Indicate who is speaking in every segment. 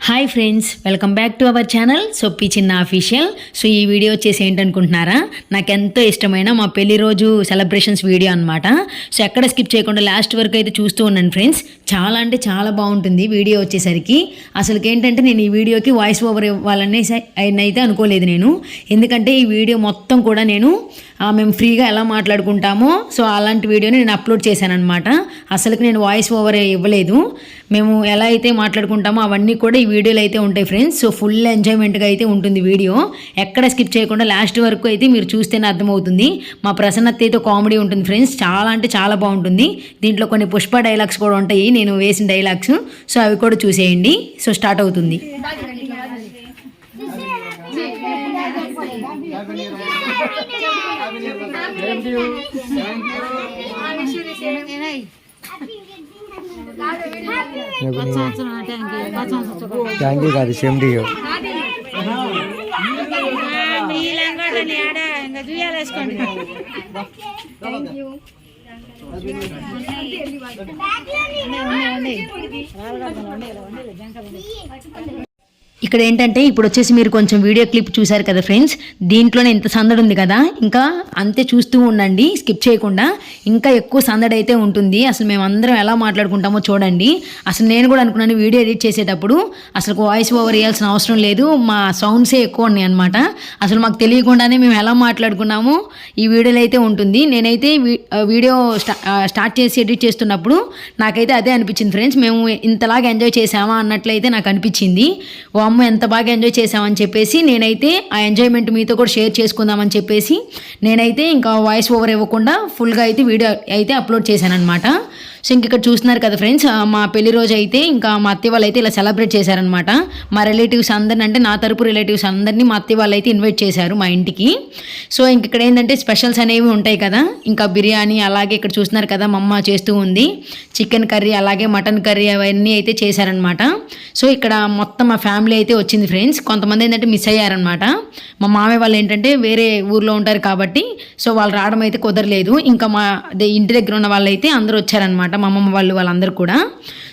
Speaker 1: Hi friends welcome back to our channel సొప్పి చిన్న official so ఈ video వచ్చేసి ఏంటనుకుంటున్నారా? నాకు ఎంతో ఇష్టమైన మా పెళ్ళి రోజు సెలబ్రేషన్స్ వీడియో అనమాట సో ఎక్కడ స్కిప్ చేయకుండా లాస్ట్ వరకు అయితే చూస్తూ ఉన్నాను ఫ్రెండ్స్ చాలా అంటే చాలా బాగుంటుంది వీడియో వచ్చేసరికి. అసలుకి ఏంటంటే నేను ఈ వీడియోకి వాయిస్ ఓవర్ ఇవ్వాలని అయితే అనుకోలేదు నేను. ఎందుకంటే ఈ వీడియో మొత్తం కూడా నేను మేము ఫ్రీగా ఎలా మాట్లాడుకుంటామో సో అలాంటి వీడియోని నేను అప్లోడ్ చేశాను అనమాట అసలుకి నేను వాయిస్ ఓవర్ ఇవ్వలేదు. మేము ఎలా అయితే మాట్లాడుకుంటామో అవన్నీ కూడా ఈ వీడియోలో అయితే ఉంటాయి ఫ్రెండ్స్ సో ఫుల్ ఎంజాయ్మెంట్గా అయితే ఉంటుంది వీడియో. ఎక్కడ స్కిప్ చేయకుండా లాస్ట్ వరకు అయితే మీరు చూస్తేనే అర్థమవుతుంది. మా ప్రసన్నత అయితే కామెడీ ఉంటుంది ఫ్రెండ్స్ చాలా అంటే చాలా బాగుంటుంది. దీంట్లో కొన్ని పుష్ప డైలాగ్స్ కూడా ఉంటాయి. నేను వేసిన డైలాగ్స్ సో అవి కూడా చూసేయండి. సో స్టార్ట్ అవుతుంది.
Speaker 2: థ్యాంక్ యూ కాదు సేమ్ టు యూ రావాలి
Speaker 1: ఇక్కడ ఏంటంటే ఇప్పుడు వచ్చేసి మీరు కొంచెం వీడియో క్లిప్ చూశారు కదా ఫ్రెండ్స్ దీంట్లోనే ఇంత సందడి ఉంది కదా ఇంకా అంతే చూస్తూ ఉండండి స్కిప్ చేయకుండా. ఇంకా ఎక్కువ సందడి అయితే ఉంటుంది. అసలు మేము అందరం ఎలా మాట్లాడుకుంటామో చూడండి. అసలు నేను కూడా అనుకున్నాను వీడియో ఎడిట్ చేసేటప్పుడు అసలు వాయిస్ ఓవర్ వేయాల్సిన అవసరం లేదు మా సౌండ్సే ఎక్కువ ఉన్నాయి అనమాట అసలు మాకు తెలియకుండానే మేము ఎలా మాట్లాడుకున్నామో ఈ వీడియోలో అయితే ఉంటుంది. నేనైతే వీ- వీడియో స్టా స్టార్ట్ చేసి ఎడిట్ చేస్తున్నప్పుడు నాకైతే అదే అనిపించింది ఫ్రెండ్స్. మేము ఇంతలాగా ఎంజాయ్ చేసామా అన్నట్లయితే నాకు అనిపించింది. అమ్మ ఎంత బాగా ఎంజాయ్ చేసామని చెప్పేసి నేనైతే ఆ ఎంజాయ్మెంట్ మీతో కూడా షేర్ చేసుకుందామని చెప్పేసి నేనైతే ఇంకా వాయిస్ ఓవర్ ఇవ్వకుండా ఫుల్గా అయితే వీడియో అయితే అప్లోడ్ చేశాను అనమాట సో ఇంక ఇక్కడ చూస్తున్నారు కదా ఫ్రెండ్స్ మా పెళ్ళి రోజు అయితే ఇంకా మా అత్తయ్య వాళ్ళు అయితే ఇలా సెలబ్రేట్ చేశారనమాట మా రిలేటివ్స్ అందరిని అంటే నా తరపు రిలేటివ్స్ అందరినీ మా అత్తయ్య వాళ్ళు అయితే ఇన్వైట్ చేశారు మా ఇంటికి. సో ఇంక ఇక్కడ ఏంటంటే స్పెషల్స్ అనేవి ఉంటాయి కదా. ఇంకా బిర్యానీ అలాగే ఇక్కడ చూస్తున్నారు కదా మా అమ్మ చేస్తూ ఉంది. చికెన్ కర్రీ అలాగే మటన్ కర్రీ అవన్నీ అయితే చేశారనమాట సో ఇక్కడ మొత్తం మా ఫ్యామిలీ అయితే వచ్చింది ఫ్రెండ్స్ కొంతమంది ఏంటంటే మిస్ అయ్యారనమాట మా మామయ్య వాళ్ళు ఏంటంటే వేరే ఊర్లో ఉంటారు కాబట్టి సో వాళ్ళు రావడం అయితే కుదరలేదు. ఇంకా మా దే- ఇంటి దగ్గర ఉన్న వాళ్ళు అయితే అందరూ వచ్చారనమాట మా అమ్మమ్మ వాళ్ళు వాళ్ళందరూ కూడా.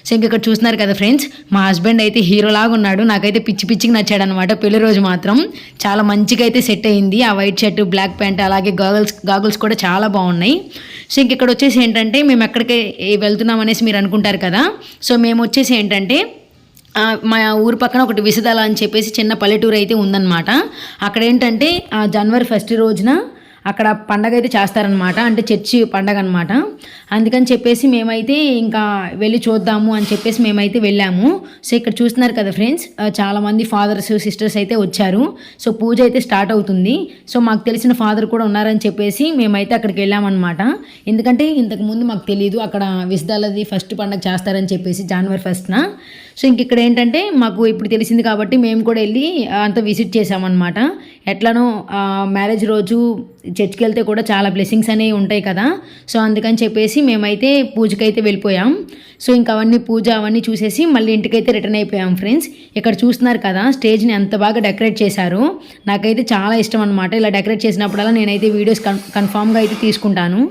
Speaker 1: సో ఇంక ఇక్కడ చూస్తున్నారు కదా ఫ్రెండ్స్ మా హస్బెండ్ అయితే హీరోలాగా ఉన్నాడు. నాకైతే పిచ్చి పిచ్చికి నచ్చాడు అనమాట పెళ్ళి రోజు మాత్రం చాలా మంచిగా అయితే సెట్ అయింది. ఆ వైట్ షర్ట్ బ్లాక్ ప్యాంట్ అలాగే గాగుల్స్ గాగుల్స్ కూడా చాలా బాగున్నాయి. సో ఇంక ఇక్కడ వచ్చేసి ఏంటంటే మేము ఎక్కడికి వెళ్తున్నాం అనేసి మీరు అనుకుంటారు కదా. సో మేము వచ్చేసి ఏంటంటే మా ఊరు పక్కన ఒకటి విసదల అని చెప్పేసి చిన్న పల్లెటూరు అయితే ఉందన్నమాట. అక్కడ ఏంటంటే జనవరి ఫస్ట్ రోజున అక్కడ పండగ అయితే చేస్తారనమాట అంటే చర్చి పండగ అనమాట అందుకని చెప్పేసి మేమైతే ఇంకా వెళ్ళి చూద్దాము అని చెప్పేసి మేమైతే వెళ్ళాము. సో ఇక్కడ చూస్తున్నారు కదా ఫ్రెండ్స్ చాలామంది ఫాదర్స్ సిస్టర్స్ అయితే వచ్చారు. సో పూజ అయితే స్టార్ట్ అవుతుంది. సో మాకు తెలిసిన ఫాదర్ కూడా ఉన్నారని చెప్పేసి మేమైతే అక్కడికి వెళ్ళామన్నమాట. ఎందుకంటే ఇంతకుముందు మాకు తెలియదు అక్కడ విసదాలది ఫస్ట్ పండగ చేస్తారని చెప్పేసి జనవరి ఫస్ట్న సో ఇంక ఇక్కడ ఏంటంటే మాకు ఇప్పుడు తెలిసింది కాబట్టి మేము కూడా వెళ్ళి అంత విజిట్ చేసామన్నమాట ఎట్లనో మ్యారేజ్ రోజు చర్చ్కి వెళ్తే కూడా చాలా బ్లెస్సింగ్స్ అనేవి ఉంటాయి కదా. సో అందుకని చెప్పేసి మేమైతే పూజకైతే వెళ్ళిపోయాం. సో ఇంక అవన్నీ పూజ అవన్నీ చూసేసి మళ్ళీ ఇంటికైతే రిటర్న్ అయిపోయాం ఫ్రెండ్స్. ఇక్కడ చూస్తున్నారు కదా స్టేజ్ని ఎంత బాగా డెకరేట్ చేశారు. నాకైతే చాలా ఇష్టం అనమాట ఇలా డెకరేట్ చేసినప్పుడల్లా నేనైతే వీడియోస్ కన్ కన్ఫామ్గా అయితే తీసుకుంటాను.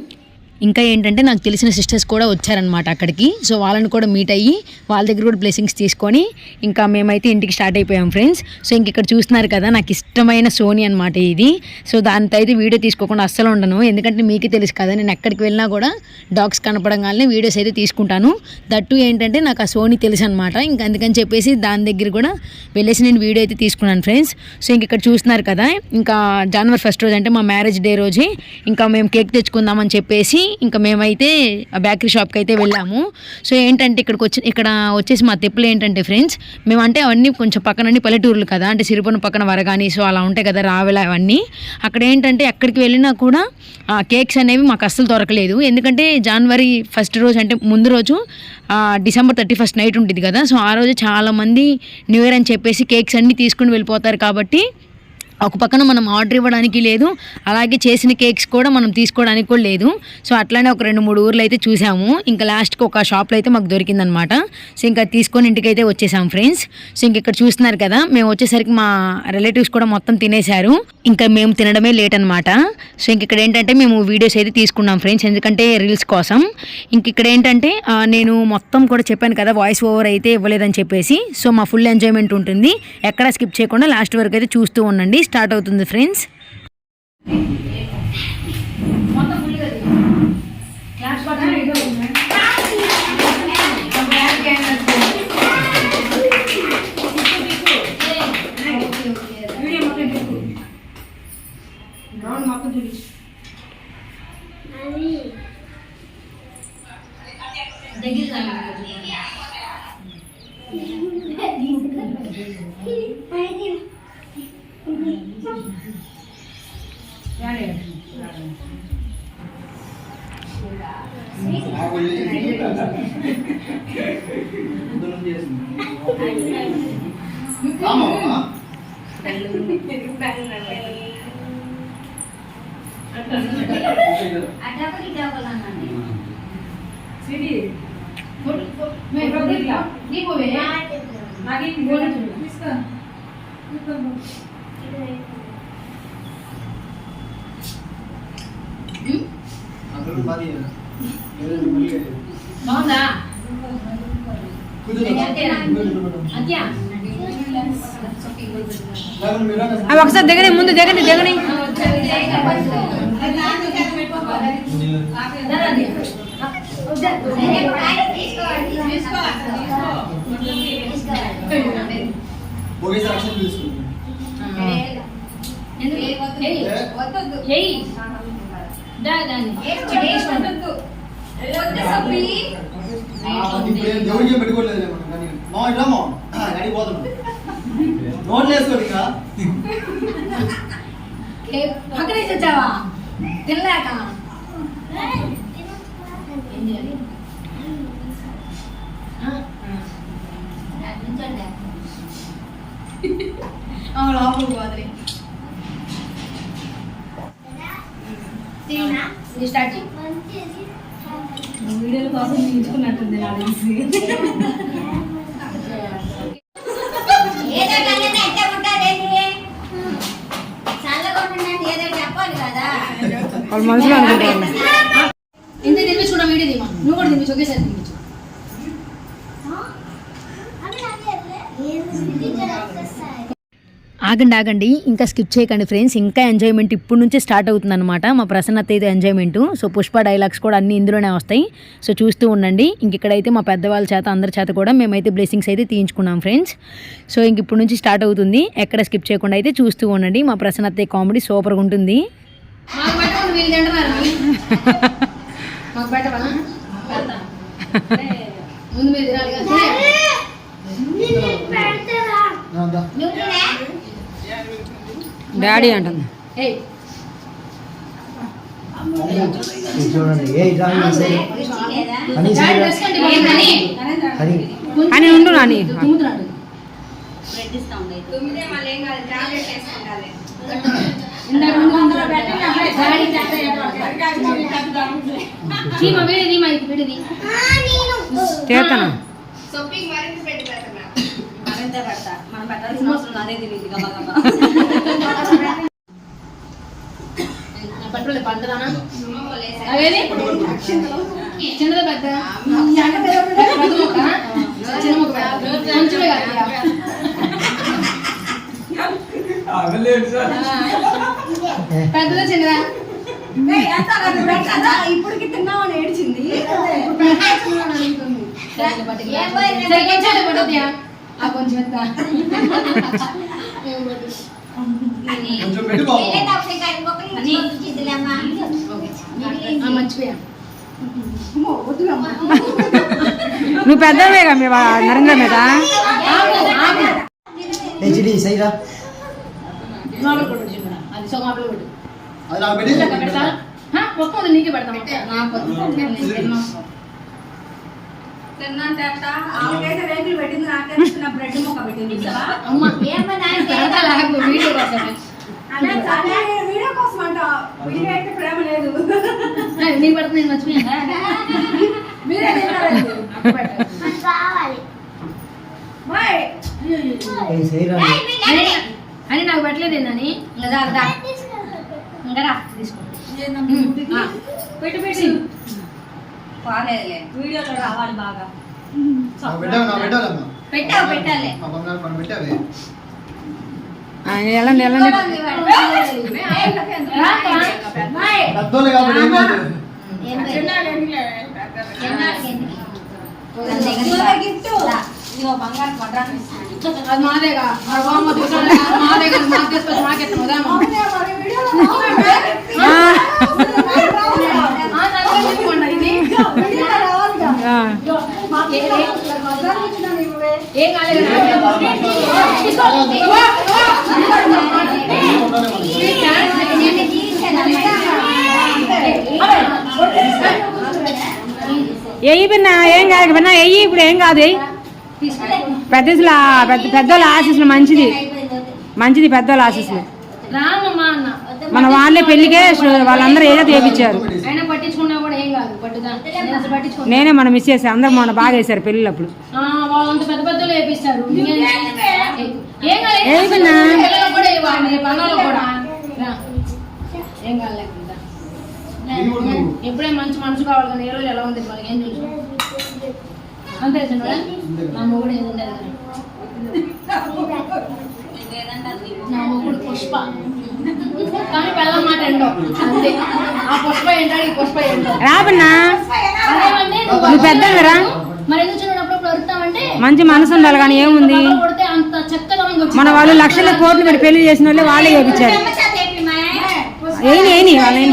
Speaker 1: ఇంకా ఏంటంటే నాకు తెలిసిన సిస్టర్స్ కూడా వచ్చారనమాట అక్కడికి. సో వాళ్ళని కూడా మీట్ అయ్యి వాళ్ళ దగ్గర కూడా బ్లెస్సింగ్స్ తీసుకొని ఇంకా మేమైతే ఇంటికి స్టార్ట్ అయిపోయాం ఫ్రెండ్స్ సో ఇంక ఇక్కడ చూస్తున్నారు కదా నాకు ఇష్టమైన సోనీ అనమాట ఇది. సో దానితో అయితే వీడియో తీసుకోకుండా అస్సలు ఉండను. ఎందుకంటే మీకే తెలుసు కదా నేను ఎక్కడికి వెళ్ళినా కూడా డాగ్స్ కనపడంగానే వీడియోస్ అయితే తీసుకుంటాను. దట్టు ఏంటంటే నాకు ఆ సోనీ తెలుసు అనమాట ఇంకా అందుకని చెప్పేసి దాని దగ్గర కూడా వెళ్ళేసి నేను వీడియో అయితే తీసుకున్నాను ఫ్రెండ్స్ సో ఇంక ఇక్కడ చూస్తున్నారు కదా ఇంకా జనవరి ఫస్ట్ రోజు అంటే మా మ్యారేజ్ డే రోజే. ఇంకా మేము కేక్ తెచ్చుకుందామని చెప్పేసి ఇంకా మేమైతే ఆ బేకరీ షాప్కి అయితే వెళ్ళాము. సో ఏంటంటే ఇక్కడికి వచ్చి ఇక్కడ వచ్చేసి మా తెప్పులు ఏంటంటే ఫ్రెండ్స్ మేము అంటే అవన్నీ కొంచెం పక్కనండి పల్లెటూర్లు కదా అంటే సిరిపొన్న పక్కన వరగాని సో అలా ఉంటాయి కదా రావెల అవన్నీ. అక్కడ ఏంటంటే ఎక్కడికి వెళ్ళినా కూడా ఆ కేక్స్ అనేవి మాకు అస్సలు దొరకలేదు. ఎందుకంటే జనవరి ఫస్ట్ రోజు అంటే ముందు రోజు డిసెంబర్ థర్టీ ఫస్ట్ నైట్ ఉంటుంది కదా. సో ఆ రోజు చాలామంది న్యూ ఇయర్ అని చెప్పేసి కేక్స్ అన్నీ తీసుకుని వెళ్ళిపోతారు కాబట్టి ఒక పక్కన మనం ఆర్డర్ ఇవ్వడానికి లేదు. అలాగే చేసిన కేక్స్ కూడా మనం తీసుకోవడానికి కూడా లేదు. సో అట్లానే ఒక రెండు మూడు ఊర్లు అయితే చూసాము. ఇంకా లాస్ట్కి ఒక షాప్లో అయితే మాకు దొరికిందనమాట సో ఇంకా తీసుకొని ఇంటికి అయితే వచ్చేసాం ఫ్రెండ్స్. సో ఇంక ఇక్కడ చూస్తున్నారు కదా మేము వచ్చేసరికి మా రిలేటివ్స్ కూడా మొత్తం తినేశారు. ఇంకా మేము తినడమే లేట్ అనమాట సో ఇంక ఇక్కడ ఏంటంటే మేము వీడియోస్ అయితే తీసుకున్నాం ఫ్రెండ్స్ ఎందుకంటే రీల్స్ కోసం. ఇంక ఇక్కడ ఏంటంటే నేను మొత్తం కూడా చెప్పాను కదా వాయిస్ ఓవర్ అయితే ఇవ్వలేదని చెప్పేసి. సో మా ఫుల్ ఎంజాయ్మెంట్ ఉంటుంది. ఎక్కడ స్కిప్ చేయకుండా లాస్ట్ వరకు అయితే చూస్తూ ఉండండి. స్టార్ట్ అవుతుంది ఫ్రెండ్స్. బాగుందా అవి ఒకసారి దిగని ముందు దిగని దిగని
Speaker 3: ఒకేసారి ఏం పెట్టుకోలేదు మా ఇట్లా మా అడిగి పోతున్నాం నోట్లు వేసుకోండి ఇంకా.
Speaker 1: వచ్చావా తినలేక? లోపలికి పోతుంది స్టార్ట్ వీడియోల కోసం తీయించుకున్నట్టుంది నాకు తెలిసి
Speaker 2: వాళ్ళ మనసులో
Speaker 1: ఇంత తినిపించుకున్నా వీడియో తీమా నువ్వు కూడా తినిపించు ఒకేసారి తినిపించు. ఆగండి ఆగండి. ఇంకా స్కిప్ చేయకండి ఫ్రెండ్స్ ఇంకా ఎంజాయ్మెంట్ ఇప్పుడు నుంచే స్టార్ట్ అవుతుందన్నమాట. మా ప్రసన్నత అయితే ఎంజాయ్మెంట్ సో పుష్ప డైలాగ్స్ కూడా అన్ని ఇందులోనే వస్తాయి. సో చూస్తూ ఉండండి. ఇంక ఇక్కడైతే మా పెద్దవాళ్ళ చేత అందరి చేత కూడా మేమైతే బ్లెస్సింగ్స్ అయితే తీయించుకున్నాం ఫ్రెండ్స్ సో ఇంక ఇప్పుడు నుంచి స్టార్ట్ అవుతుంది. ఎక్కడ స్కిప్ చేయకుండా అయితే చూస్తూ ఉండండి. మా ప్రసన్నత కామెడీ సూపర్గా ఉంటుంది. ముందు మీరు తినాలి కదా
Speaker 3: అంతా
Speaker 2: డాడీ అంటుంది
Speaker 3: అని
Speaker 2: ఉండు నాని.
Speaker 1: తుమ్ముతున్నాడు పంటదానా అవేది చిన్నది పెద్ద చిన్న మొక్క. కొంచెమే పెద్దదా చిన్నదా
Speaker 4: ఇప్పటికి తిన్నామని ఏడ్చింది
Speaker 1: కొంచెం పడుతుందా ఆ కొంచెం ఎంత
Speaker 3: కొంచెం పెట్టుకో
Speaker 1: ఆ, మర్చిపోయా
Speaker 2: నువ్వు పెద్దవేగా మీ వా- నరేంద్ర మీద
Speaker 3: హెచ్డి సైరా
Speaker 1: లోపల కొట్టు చిన్న అది సగం లోపల కొట్టు
Speaker 3: అది నాకు పెట్టి
Speaker 1: ఇట్లా పెడతా హా, ఒక్క వద్దు, నీకే పెడతా మొక్క. నాకు వద్దు. నేను తిన్నా.
Speaker 4: పెట్టింది నాకే బ్రెడ్ మొక్క పెట్టింది
Speaker 1: అమ్మ పెడతా లేకు, వీడియో
Speaker 2: కోసం అంట వీడియో అయితే ప్రేమ లేదు.
Speaker 5: నీకు పడుతుంది నేను మర్చిపోయా
Speaker 2: మీరే
Speaker 4: కావాలి.
Speaker 5: అని నాకు పెట్టలేదు ఏందని ఇంకా తీసుకో.
Speaker 2: పెట్టు పెట్టి.
Speaker 4: బాగాలేదులే. వీడియోలో రావాలి బాగా.
Speaker 3: పెట్టావు,
Speaker 4: పెట్టాలి.
Speaker 2: వెళ్ళండి వెళ్ళండి.
Speaker 4: బంగారు పడ్డాను ఇస్తున్నాను
Speaker 5: అది మాదేగా మాదేగా మాకు తీసుకొచ్చి మాకెత్తాం కదా ఇది
Speaker 2: ఆ.
Speaker 5: ఏం కాలేదు
Speaker 2: ఎయ్యి పిన్నా ఏం కాదు పిన్నా ఎయ్యి ఇప్పుడు ఏం కాదు ఎయ్యి పెద్ద పెద్ద పెద్దోళ్ళ ఆశీస్సులు మంచిది. మంచిది పెద్దోళ్ళ ఆశీస్సులు. మన వాళ్ళే పెళ్ళికే వాళ్ళందరూ ఏదో చేపించారు.
Speaker 5: అయినా పట్టించుకున్నా కూడా ఏం కాదు పట్టుదా. నేను
Speaker 2: మనం మిస్ చేసాం అందరూ మొన్న బాగా వేశారు పెళ్ళిళ్ళు అప్పుడు
Speaker 5: ఆ, వాళ్ళంత పెద్ద పెద్దలు వేపిస్తారు ఏం కాదు
Speaker 2: ఏం పిన్న?
Speaker 5: పిల్లలకు కూడా ఇవ్వాలి రేపు అన్నలకు కూడా. రా. ఏం కాదు లేకుండా
Speaker 3: ఇది కూడా నువ్వు.
Speaker 5: ఎప్పుడే మంచి మనసు కావాలి కానీ ఏ రోజు ఎలా ఉంది మనకి ఏం తెలుసు? అంతే? నా మొగుడు ఏది. నా మొగుడు పుష్ప. కానీ పిల్ల మాట ఎండో. అంతే. ఆ పుష్ప ఏంటాడు ఈ పుష్ప ఏంటో.
Speaker 2: రాబన్నా. నువ్వు.
Speaker 5: మరి ఎందుకు
Speaker 2: మంచి మనసు ఉండాలి కానీ ఏముంది. మన వాళ్ళు లక్షల కోట్లు పెట్టి పెళ్ళి చేసిన వాళ్ళే వాళ్ళే చేపించారు. వాళ్ళేని
Speaker 5: మరి?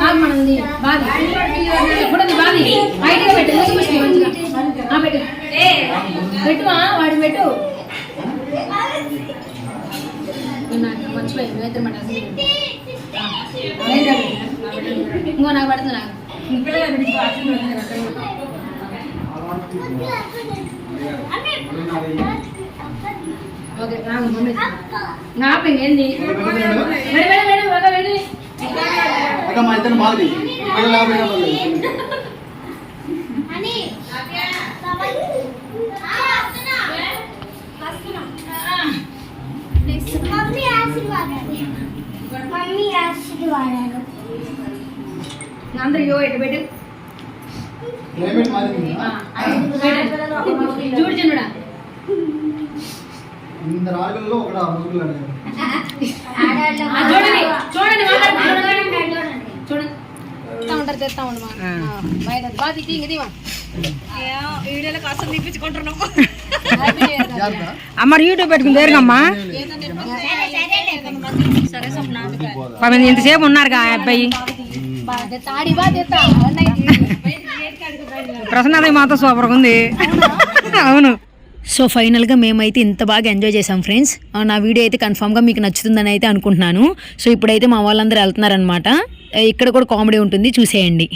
Speaker 5: ఆగమనంది బాది ఎప్పుడది బాది బయటగా పెట్టు మంచిగా పెట్టు పెట్టుమా వాడి పెట్టు నాకు మర్చిపోయి మాట ఇంకో నాకు పడుతుంది నాకు ఓకే రాను మమ్మీ. నా పెంగ్ ఏంది
Speaker 3: అక్క మా ఇద్దరు రూపాయలు.
Speaker 4: మమ్మీ ఆశీర్వాదాలు మమ్మీ ఆశీర్వాదాలు
Speaker 5: అందరూ యో పెట్టు. చూడు చిన్నుడా
Speaker 3: ముగ్గులు అడిగారు
Speaker 5: ఆ, చూడండి ఉంటారు తెస్తా బయట బాగా ఇంక.
Speaker 2: అమ్మ యూట్యూబ్ పెట్టుకుని దేరుగమ్మా పాపం ఇంతసేపు ఉన్నారుగా ఆ అబ్బాయి. ప్రసన్నది మాత్రం సూపర్గా ఉంది. అవును.
Speaker 5: సో ఫైనల్గా మేమైతే ఇంత బాగా ఎంజాయ్ చేసాం ఫ్రెండ్స్. ఆ, నా వీడియో అయితే కన్ఫామ్గా మీకు నచ్చుతుందని అయితే అనుకుంటున్నాను. సో ఇప్పుడైతే మా వాళ్ళందరూ వెళ్తున్నారనమాట ఇక్కడ కూడా కామెడీ ఉంటుంది చూసేయండి?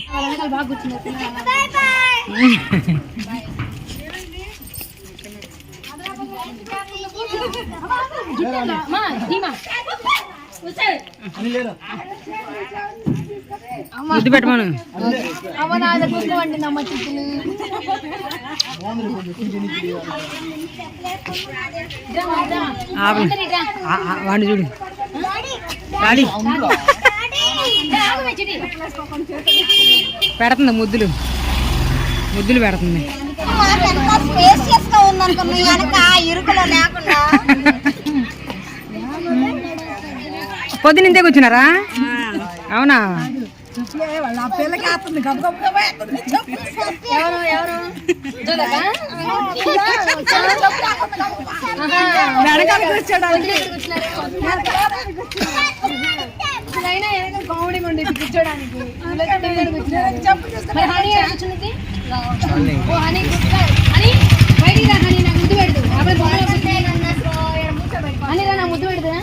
Speaker 2: ముద్దు పెట్టమను.
Speaker 5: అమ్మ నా దగ్గర చిక్కులు
Speaker 2: వాడిని చూడు. డాడీ. పెడుతుంది ముద్దులు. ముద్దులు పెడుతుంది. పొద్దున ఇంతే కూర్చున్నారా అవునా
Speaker 5: ఎవరు ఎవరు కూర్చోడానికి హనీ ఎక్కడ హనీ బయటికి రా హనీ నాకు ముద్దు పెడదు అప్పుడు బొమ్మలో కూర్చుని హనీ రా నా ముద్దు పెడదా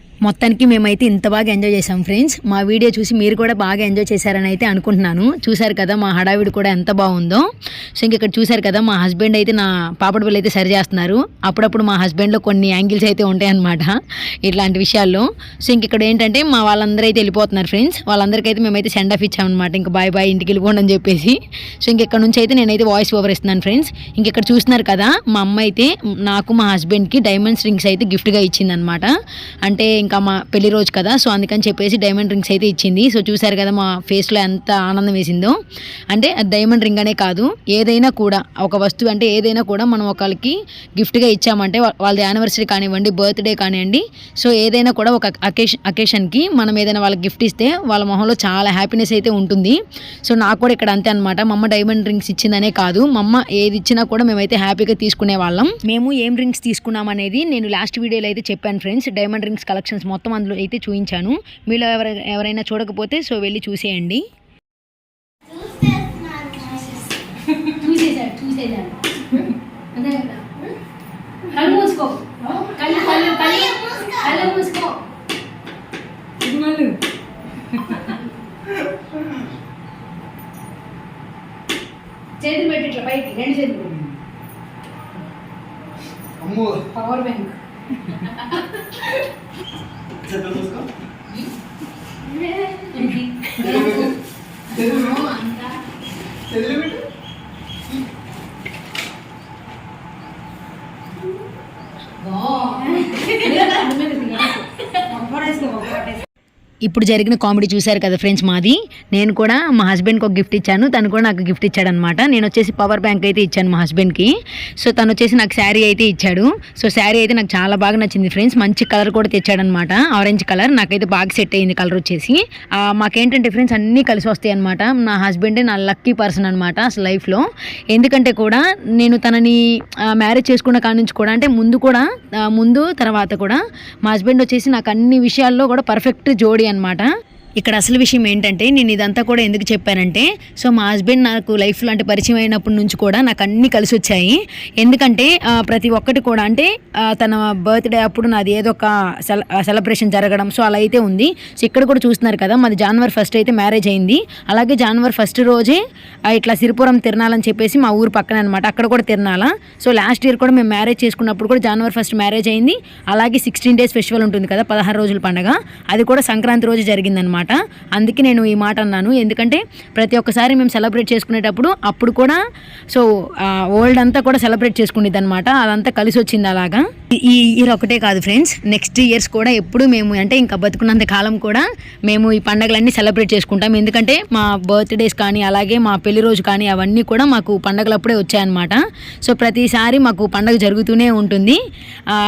Speaker 1: మొత్తానికి మేమైతే ఇంత బాగా ఎంజాయ్ చేసాం ఫ్రెండ్స్. మా వీడియో చూసి మీరు కూడా బాగా ఎంజాయ్ చేశారని అయితే అనుకుంటున్నాను. చూశారు కదా మా హడావిడి కూడా ఎంత బాగుందో. సో ఇంక ఇక్కడ చూశారు కదా మా హస్బెండ్ అయితే నా పాపడ పిల్ల అయితే సరి చేస్తున్నారు అప్పుడప్పుడు మా హస్బెండ్లో కొన్ని యాంగిల్స్ అయితే ఉంటాయన్నమాట ఇట్లాంటి విషయాల్లో. సో ఇంక ఇక్కడ ఏంటంటే మా వాళ్ళందరూ అయితే వెళ్ళిపోతున్నారు ఫ్రెండ్స్. వాళ్ళందరికైతే మేమైతే సెండ్ ఆఫ్ ఇచ్చామన్నమాట. ఇంకా బాయ్ బాయ్ ఇంటికి వెళ్ళిపోండి అని చెప్పేసి. సో ఇంక ఇక్కడ నుంచి అయితే నేనైతే వాయిస్ ఓవర్ ఇస్తున్నాను ఫ్రెండ్స్. ఇంక ఇక్కడ చూస్తున్నారు కదా మా అమ్మ అయితే నాకు మా హస్బెండ్కి డైమండ్స్ రింగ్స్ అయితే గిఫ్ట్గా ఇచ్చిందనమాట అంటే ఇంకా మా పెళ్ళి రోజు కదా సో అందుకని చెప్పేసి డైమండ్ రింగ్స్ అయితే ఇచ్చింది. సో చూసారు కదా మా ఫేస్లో ఎంత ఆనందం వేసిందో. అంటే డైమండ్ రింగ్ అనే కాదు ఏదైనా కూడా ఒక వస్తువు అంటే ఏదైనా కూడా మనం ఒకరికి గిఫ్ట్గా ఇచ్చామంటే వాళ్ళది యానివర్సరీ కానివ్వండి బర్త్డే కానివ్వండి సో ఏదైనా కూడా ఒక అకేషన్ అకేషన్కి మనం ఏదైనా వాళ్ళకి గిఫ్ట్ ఇస్తే వాళ్ళ మొహంలో చాలా హ్యాపీనెస్ అయితే ఉంటుంది. సో నాకు కూడా ఇక్కడ అంతే అనమాట మా అమ్మ డైమండ్ రింగ్స్ ఇచ్చిందనే కాదు. మా అమ్మ ఏది ఇచ్చినా కూడా మేమైతే హ్యాపీగా తీసుకునే వాళ్ళం. మేము ఏం రింగ్స్ తీసుకున్నాం అనేది నేను లాస్ట్ వీడియోలో అయితే చెప్పాను friends diamond rings collection collections మొత్తం అందులో అయితే చూపించాను మీలో ఎవర ఎవరైనా చూడకపోతే సో వెళ్ళి చూసేయండి. చూసేసాడు చూసేసాడు అంతే కదా. కళ్ళు మూసుకో. కళ్ళు కళ్ళు కళ్ళు కళ్ళు మూసుకో. చేతులు పెట్టి ఇట్లా పైకి రెండు చేతులు
Speaker 3: అమ్మో.
Speaker 1: పవర్ బ్యాంక్
Speaker 3: చేతులు చూసుకో చేతులు చేతులు పెట్టు
Speaker 1: ఇప్పుడు జరిగిన కామెడీ చూశారు కదా ఫ్రెండ్స్ మాది. నేను కూడా మా హస్బెండ్కి ఒక గిఫ్ట్ ఇచ్చాను. తను కూడా నాకు గిఫ్ట్ ఇచ్చాడనమాట నేను వచ్చేసి పవర్ బ్యాంక్ అయితే ఇచ్చాను మా హస్బెండ్కి. సో తను వచ్చేసి నాకు శారీ అయితే ఇచ్చాడు. సో శారీ అయితే నాకు చాలా బాగా నచ్చింది ఫ్రెండ్స్. మంచి కలర్ కూడా తెచ్చాడనమాట ఆరెంజ్ కలర్. నాకైతే బాగా సెట్ అయింది కలర్ వచ్చేసి. మాకేంటంటే ఫ్రెండ్స్ అన్నీ కలిసి వస్తాయి అనమాట నా హస్బెండే నా లక్కీ పర్సన్ అనమాట అసలు లైఫ్లో. ఎందుకంటే కూడా నేను తనని మ్యారేజ్ చేసుకున్న కాడ నుంచి కూడా అంటే ముందు కూడా ముందు తర్వాత కూడా మా హస్బెండ్ వచ్చేసి నాకు అన్ని విషయాల్లో కూడా పర్ఫెక్ట్ జోడి అనమాట ఇక్కడ అసలు విషయం ఏంటంటే నేను ఇదంతా కూడా ఎందుకు చెప్పానంటే సో మా హస్బెండ్ నాకు లైఫ్లో అంటే పరిచయం అయినప్పటి నుంచి కూడా నాకు అన్నీ కలిసి వచ్చాయి. ఎందుకంటే ప్రతి ఒక్కటి కూడా అంటే తన బర్త్డే అప్పుడు నాది ఏదో ఒక సెల సెలబ్రేషన్ జరగడం సో అలా అయితే ఉంది. సో ఇక్కడ కూడా చూస్తున్నారు కదా మాది జనవరి ఫస్ట్ అయితే మ్యారేజ్ అయింది. అలాగే జనవరి ఫస్ట్ రోజే ఇట్లా సిరిపురం తిరణాలని చెప్పేసి మా ఊరు పక్కన అనమాట అక్కడ కూడా తిరణాల. సో లాస్ట్ ఇయర్ కూడా మేము మ్యారేజ్ చేసుకున్నప్పుడు కూడా జనవరి ఫస్ట్ మ్యారేజ్ అయింది. అలాగే సిక్స్టీన్ డేస్ ఫెస్టివల్ ఉంటుంది కదా పదహారు రోజుల పండగ. అది కూడా సంక్రాంతి రోజు జరిగిందనమాట అందుకే నేను ఈ మాట అన్నాను. ఎందుకంటే ప్రతి ఒక్కసారి మేము సెలబ్రేట్ చేసుకునేటప్పుడు అప్పుడు కూడా సో ఓల్డ్ అంతా కూడా సెలబ్రేట్ చేసుకునేది అనమాట అదంతా కలిసి వచ్చింది అలాగా. ఈ- ఈ ఇయర్ ఒకటే కాదు ఫ్రెండ్స్ నెక్స్ట్ ఇయర్స్ కూడా ఎప్పుడు మేము అంటే ఇంకా బతుకున్నంత కాలం కూడా మేము ఈ పండగలన్నీ సెలబ్రేట్ చేసుకుంటాం. ఎందుకంటే మా బర్త్డేస్ కానీ అలాగే మా పెళ్ళి రోజు కానీ అవన్నీ కూడా మాకు పండగలప్పుడే వచ్చాయన్నమాట. సో ప్రతిసారి మాకు పండగ జరుగుతూనే ఉంటుంది.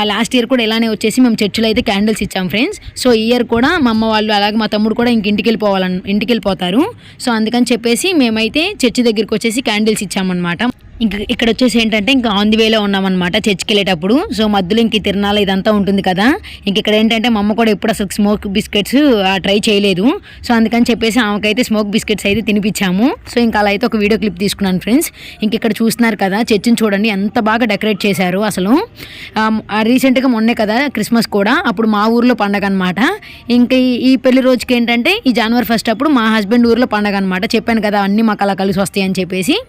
Speaker 1: లాస్ట్ ఇయర్ కూడా ఇలానే వచ్చేసి మేము చర్చిలో అయితే క్యాండిల్స్ ఇచ్చాం ఫ్రెండ్స్ సో ఈ ఇయర్ కూడా మా అమ్మ వాళ్ళు అలాగే మా తమ్ముడు కూడా ఇంక ఇంటికి వెళ్ళిపోవాలని ఇంటికి వెళ్ళిపోతారు సో అందుకని చెప్పేసి మేమైతే చర్చి దగ్గరికి వచ్చేసి క్యాండిల్స్ ఇచ్చామన్నమాట. ఇంక ఇక్కడ వచ్చేసి ఏంటంటే ఇంకా ఆన్ ది వేలో ఉన్నామన్నమాట చర్చికి వెళ్ళేటప్పుడు. సో మధ్యలో ఇంక తిరణాల ఇదంతా ఉంటుంది కదా. ఇంక ఇక్కడ ఏంటంటే మా అమ్మ కూడా ఎప్పుడు అసలు స్మోక్ బిస్కెట్స్ ట్రై చేయలేదు. సో అందుకని చెప్పేసి ఆమెకైతే స్మోక్ బిస్కెట్స్ అయితే తినిపించాము. సో ఇంకా అలా అయితే ఒక వీడియో క్లిప్ తీసుకున్నాను ఫ్రెండ్స్ ఇంక ఇక్కడ చూస్తున్నారు కదా చర్చిని చూడండి ఎంత బాగా డెకరేట్ చేశారు అసలు. రీసెంట్గా మొన్నే కదా క్రిస్మస్ కూడా అప్పుడు మా ఊర్లో పండగ అనమాట ఇంకా ఈ- ఈ పెళ్ళి రోజుకి ఏంటంటే ఈ జనవరి ఫస్ట్ అప్పుడు మా హస్బెండ్ ఊర్లో పండగ అనమాట చెప్పాను కదా అన్నీ మాకు అలా కలిసి వస్తాయి అని చెప్పేసి.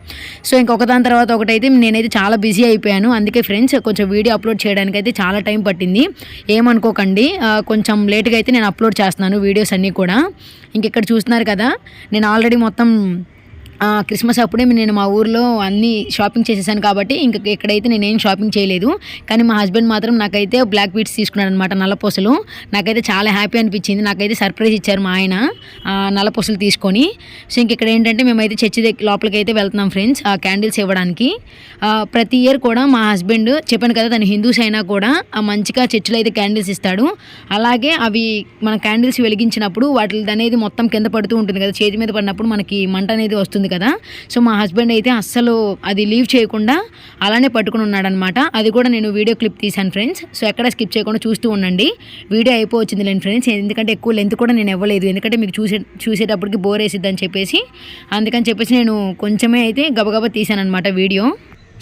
Speaker 1: సో ఇంకొక దాని తర్వాత ఒకటైతే నేనైతే చాలా బిజీ అయిపోయాను. అందుకే ఫ్రెండ్స్ కొంచెం వీడియో అప్లోడ్ చేయడానికి అయితే చాలా టైం పట్టింది. ఏమనుకోకండి. కొంచెం లేట్గా అయితే నేను అప్లోడ్ చేస్తున్నాను వీడియోస్ అన్నీ కూడా. ఇంక ఇక్కడ చూస్తున్నారు కదా? నేను ఆల్రెడీ మొత్తం క్రిస్మస్ అప్పుడే నేను మా ఊర్లో అన్ని షాపింగ్ చేసేసాను కాబట్టి ఇంకా ఇక్కడైతే నేనేం షాపింగ్ చేయలేదు. కానీ మా హస్బెండ్ మాత్రం నాకైతే బ్లాక్ బీట్స్ తీసుకున్నాడు అనమాట నల్లపూసలు నాకైతే చాలా హ్యాపీ అనిపించింది. నాకైతే సర్ప్రైజ్ ఇచ్చారు మా ఆయన నల్లపూసలు తీసుకొని. సో ఇంక ఇక్కడ ఏంటంటే మేమైతే చర్చి దగ్గర లోపలికి అయితే వెళ్తున్నాం ఫ్రెండ్స్ ఆ క్యాండిల్స్ ఇవ్వడానికి. ప్రతి ఇయర్ కూడా మా హస్బెండ్ చెప్పాను కదా తను హిందూస్ అయినా కూడా ఆ మంచిగా చర్చిలో అయితే క్యాండిల్స్ ఇస్తాడు. అలాగే అవి మన క్యాండిల్స్ వెలిగించినప్పుడు వాటి అనేది మొత్తం కింద పడుతూ ఉంటుంది కదా చేతి మీద పడినప్పుడు మనకి మంట అనేది వస్తుంది కదా? సో మా హస్బెండ్ అయితే అస్సలు అది లీవ్ చేయకుండా అలానే పట్టుకుని ఉన్నాడనమాట. అది కూడా నేను వీడియో క్లిప్ తీశాను ఫ్రెండ్స్. సో ఎక్కడ స్కిప్ చేయకుండా చూస్తూ ఉండండి. వీడియో అయిపోవచ్చింది లేని ఫ్రెండ్స్. ఎందుకంటే ఎక్కువ లెంత్ కూడా నేను ఇవ్వలేదు. ఎందుకంటే మీకు చూసే చూసేటప్పటికి బోర్ వేసిద్దని చెప్పేసి. అందుకని చెప్పేసి నేను కొంచెమే అయితే గబగబా తీశాను అనమాట వీడియో.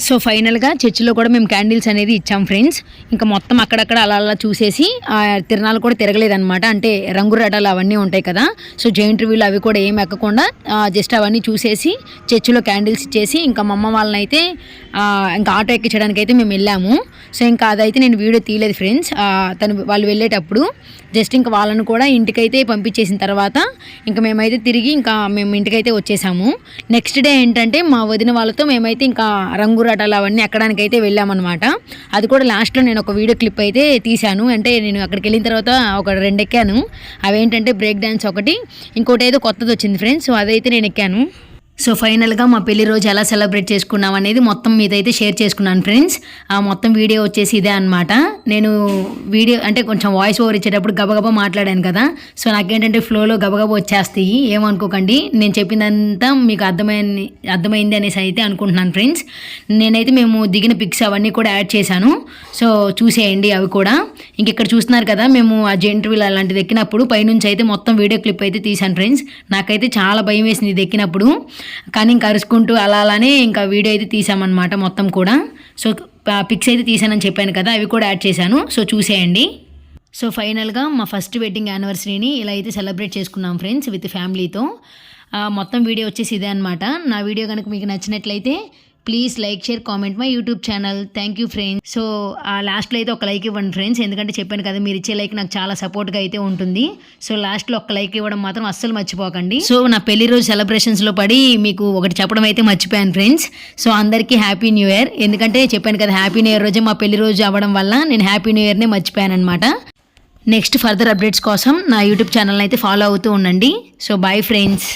Speaker 1: సో ఫైనల్గా చర్చిలో కూడా మేము క్యాండిల్స్ అనేది ఇచ్చాం ఫ్రెండ్స్ ఇంకా మొత్తం అక్కడక్కడ అలా అలా చూసేసి ఆ తిరణాలు కూడా తిరగలేదన్నమాట. అంటే రంగురటాలు అవన్నీ ఉంటాయి కదా. సో జైంట్ రివ్యూలు అవి కూడా ఏం ఎక్కకుండా జస్ట్ అవన్నీ చూసేసి చర్చిలో క్యాండిల్స్ ఇచ్చేసి ఇంకా మా అమ్మ వాళ్ళని అయితే ఇంకా ఆటో ఎక్కించడానికి అయితే మేము వెళ్ళాము. సో ఇంకా అదైతే నేను వీడియో తీయలేదు ఫ్రెండ్స్ తను వాళ్ళు వెళ్ళేటప్పుడు జస్ట్ ఇంకా వాళ్ళను కూడా ఇంటికైతే పంపించేసిన తర్వాత ఇంకా మేమైతే తిరిగి ఇంకా మేము ఇంటికైతే వచ్చేసాము. నెక్స్ట్ డే ఏంటంటే మా వదిన వాళ్ళతో మేమైతే ఇంకా రంగు అవన్నీ ఎక్కడానికైతే వెళ్ళామన్నమాట. అది కూడా లాస్ట్లో నేను ఒక వీడియో క్లిప్ అయితే తీశాను. అంటే నేను అక్కడికి వెళ్ళిన తర్వాత ఒక రెండు ఎక్కాను అవేంటంటే బ్రేక్ డ్యాన్స్ ఒకటి. ఇంకోటి ఏదో కొత్తది వచ్చింది ఫ్రెండ్స్ సో అదైతే నేను ఎక్కాను సో ఫైనల్గా మా పెళ్ళి రోజు ఎలా సెలబ్రేట్ చేసుకున్నాం అనేది మొత్తం మీదైతే షేర్ చేసుకున్నాను ఫ్రెండ్స్. ఆ మొత్తం వీడియో వచ్చేసి ఇదే అనమాట నేను వీడియో అంటే కొంచెం వాయిస్ ఓవర్ ఇచ్చేటప్పుడు గబగబా మాట్లాడాను కదా. సో నాకేంటంటే ఫ్లోలో గబగబా వచ్చేస్తాయి. ఏమనుకోకండి. నేను చెప్పిందంతా మీకు అర్థమైంది అర్థమైంది అనేసి అయితే అనుకుంటున్నాను ఫ్రెండ్స్. నేనైతే మేము దిగిన పిక్స్ అవన్నీ కూడా యాడ్ చేశాను. సో చూసేయండి అవి కూడా. ఇంక ఇక్కడ చూస్తున్నారు కదా మేము ఆ జెంట్ వీల్ అలాంటిది ఎక్కినప్పుడు పైనుంచి అయితే మొత్తం వీడియో క్లిప్ అయితే తీశాను ఫ్రెండ్స్. నాకైతే చాలా భయం వేసింది ఇది ఎక్కినప్పుడు. కానీ ఇంకా అరుచుకుంటూ అలా అలానే ఇంకా వీడియో అయితే తీసామన్నమాట మొత్తం కూడా. సో పిక్స్ అయితే తీసానని చెప్పాను కదా అవి కూడా యాడ్ చేశాను. సో చూసేయండి. సో ఫైనల్గా మా ఫస్ట్ వెడ్డింగ్ యానివర్సరీని ఇలా అయితే సెలబ్రేట్ చేసుకున్నాం ఫ్రెండ్స్ విత్ ఫ్యామిలీతో. మొత్తం వీడియో వచ్చేసి ఇదే అనమాట నా వీడియో కనుక మీకు నచ్చినట్లయితే please like share comment my YouTube channel thank you friends so ఆ లాస్ట్లో అయితే ఒక లైక్ ఇవ్వండి ఫ్రెండ్స్ ఎందుకంటే చెప్పాను కదా మీరు ఇచ్చే లైక్ నాకు చాలా సపోర్ట్గా అయితే ఉంటుంది. సో లాస్ట్లో ఒక లైక్ ఇవ్వడం మాత్రం అస్సలు మర్చిపోకండి. సో నా పెళ్ళి రోజు సెలబ్రేషన్స్లో పడి మీకు ఒకటి చెప్పడం అయితే మర్చిపోయాను ఫ్రెండ్స్ సో అందరికీ హ్యాపీ న్యూ ఇయర్ ఎందుకంటే చెప్పాను కదా హ్యాపీ న్యూ ఇయర్ రోజే మా పెళ్ళి రోజు అవ్వడం వల్ల నేను హ్యాపీ న్యూ ఇయర్నే మర్చిపోయాను అనమాట నెక్స్ట్ ఫర్దర్ అప్డేట్స్ కోసం నా యూట్యూబ్ ఛానల్ అయితే ఫాలో అవుతూ ఉండండి. So bye friends